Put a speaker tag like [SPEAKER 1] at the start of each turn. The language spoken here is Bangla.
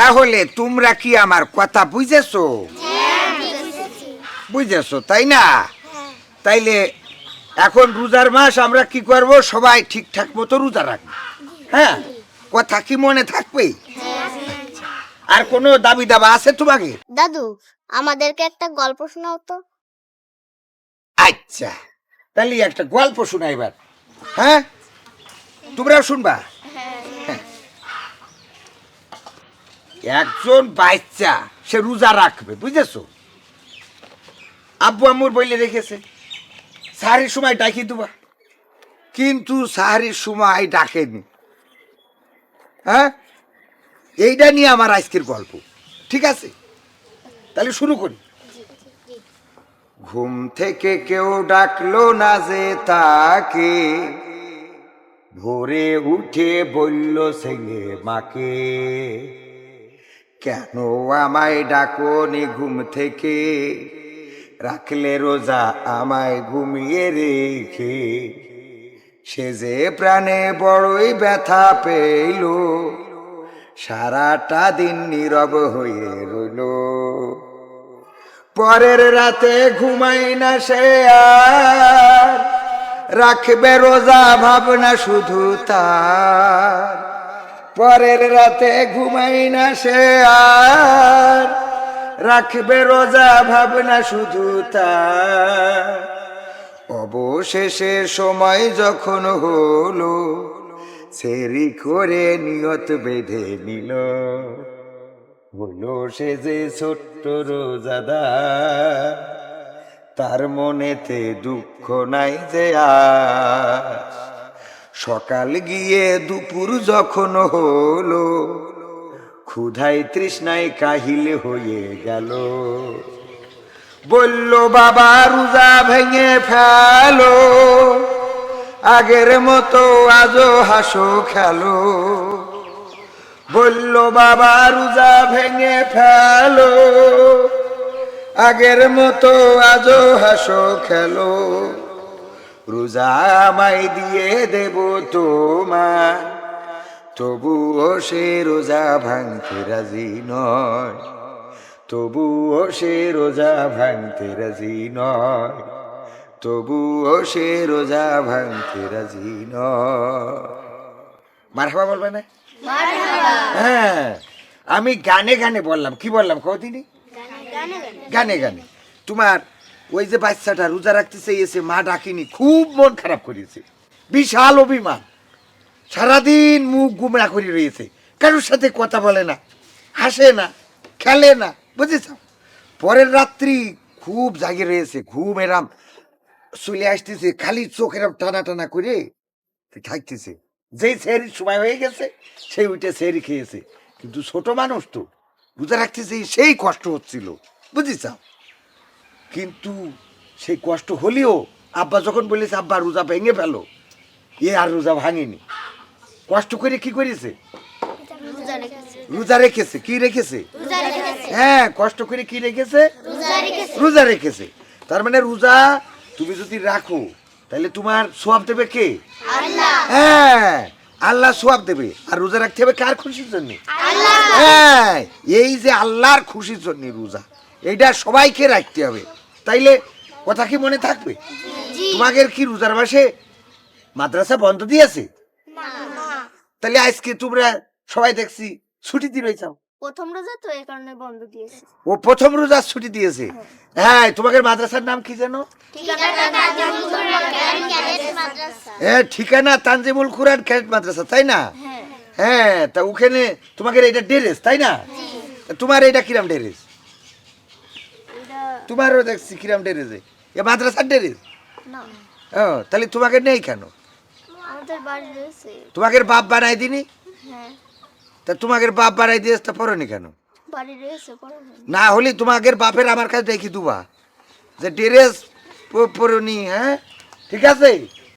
[SPEAKER 1] তাহলে তোমরা কি আমার কথা বুঝেছ? বুঝেছ তাই না? তাইলে এখন রোজার মাস আমরা কি করব? সবাই ঠিকঠাক মতো রোজা রাখব। হ্যাঁ? কথা কি মনে থাকবে? আর কোনো দাবি দাবা আছে তোমাকে?
[SPEAKER 2] দাদু আমাদেরকে একটা গল্প শোনাও তো।
[SPEAKER 1] আচ্ছা তাহলে একটা গল্প শোনা এবার। হ্যাঁ? তোমরাও শুনবা হ্যাঁ। একজন বাচ্চা, সে রোজা রাখবে, বুঝেছ? আব্বু আম্মুর বইলে রেখেছে, সাহারির সময় ডাকি দেবা। কিন্তু সাহারির সময় ডাকেনি। হ্যাঁ? এইটা নিয়ে আমার আজকের গল্প, ঠিক আছে? তাহলে শুরু করি। ঘুম থেকে কেউ ডাকলো না যে তাকে, ভোরে উঠে বলল, ছেলে মাকে। কেন আমায় ডাকনি ঘুম থেকে? রাখলে রোজা আমায় ঘুমিয়ে রেখে। সে যে প্রাণে বড়ই ব্যথা পেইল, সারাটা দিন নীরব হয়ে রইল। পরের রাতে ঘুমাই না সে আর, রাখবে রোজা ভাবনা শুধু তার। পরের রাতে ঘুমাই না সে আর। রাখবে রোজা ভাবনা শুধু তা অবশেষে সময় যখন হলো, সেরি করে নিয়ত বেঁধে নিল। হলো সে যে ছোট্ট রোজাদার, তার মনেতে দুঃখ নাই যে আর সকাল গিয়ে দুপুর যখন হলো ক্ষুধাই তৃষ্ণায় কাহিল হয়ে গেল। বলল, বাবা, রোজা ভেঙে ফেলো, আগের মতো আজও হাসো খেলো। বলল, বাবা, রোজা ভেঙে ফেলো, আগের মতো আজও হাসো খেলো। রোজা আমায় দিয়ে দেব তোমার। তবুও সে রোজা ভাঙতে রাজি নয়। তবুও সে রোজা ভাঙতে রাজি নয়। তবুও সে রোজা ভাঙতে রাজি নয়। মারহাবা বলবে না? হ্যাঁ আমি গানে গানে বললাম। কি বললাম কদিনই গানে গানে। তোমার ওই যে বাচ্চাটা রোজা রাখতে চেয়েছে মা ডাকিনি, খুব মন খারাপ করেছে বিশাল অভিমান। সারাদিন মুখ গুমরা করে রয়েছে। কারোর সাথে কথা বলে না, হাসে না, খেলে না, বুঝেছ? পরের রাত্রি খুব জাগে রয়েছে, ঘুম এরাম। চলে আসতেছে, খালি চোখ এরাম টানা টানা করে থাকতেছে। যেই সেরির সময় হয়ে গেছে, সেই উঠে সেরি খেয়েছে। কিন্তু ছোট মানুষ তো, রোজা রাখতেছে, সেই কষ্ট হচ্ছিল, বুঝেছ? কিন্তু সেই কষ্ট হলেও আব্বা যখন বলেছে আব্বা রোজা ভেঙে ফেলো। এ আর রোজা ভাঙেনি। কষ্ট করে কি করেছে?
[SPEAKER 2] রোজা রেখেছে।
[SPEAKER 1] কি রেখেছে? হ্যাঁ কষ্ট করে কি রেখেছে?
[SPEAKER 2] রোজা রেখেছে।
[SPEAKER 1] তার মানে রোজা তুমি যদি রাখো তাহলে তোমার সোয়াব দেবে কে? হ্যাঁ আল্লাহ সোয়াব দেবে। আর রোজা রাখতে হবে কার খুশির জন্য? হ্যাঁ এই যে আল্লাহর খুশির জন্য রোজা। এইটা সবাইকে রাখতে হবে। তাইলে কথা কি মনে থাকবে? তোমাদের কি রোজার মাসে মাদ্রাসা বন্ধ দিয়েছে? তাহলে আজকে তোমরা সবাই দেখছি ছুটি দিয়ে যাও
[SPEAKER 2] প্রথম রোজা তো এই কারণে বন্ধ দিয়েছে।
[SPEAKER 1] ও প্রথম রোজার ছুটি দিয়েছে। হ্যাঁ। তোমাদের মাদ্রাসার নাম কি জানো এ ঠিকানা তানজিমুল কুরআন ক্যাডেট মাদ্রাসা তাই না?
[SPEAKER 2] হ্যাঁ।
[SPEAKER 1] হ্যাঁ তা ওখানে তোমাকে এটা ড্রেস তাই না? তোমার এটা কিরাম ড্রেস? তোমারও দেখছি কিরাম ডেরেজে এ মাদ্রাসার ডেরেজ
[SPEAKER 2] না।
[SPEAKER 1] ও তাহলে তোমাকে নেই কেন? তোমাকে বাপ বানাই দিনি?
[SPEAKER 2] হ্যাঁ।
[SPEAKER 1] তা তোমাকে বাপ বানাই দিয়ে তা পড়নি কেন? না হলে তোমাকে বাপের আমার কাছে দেখি দুবা। যে ড্রেস পরনি হ্যাঁ? ঠিক আছে?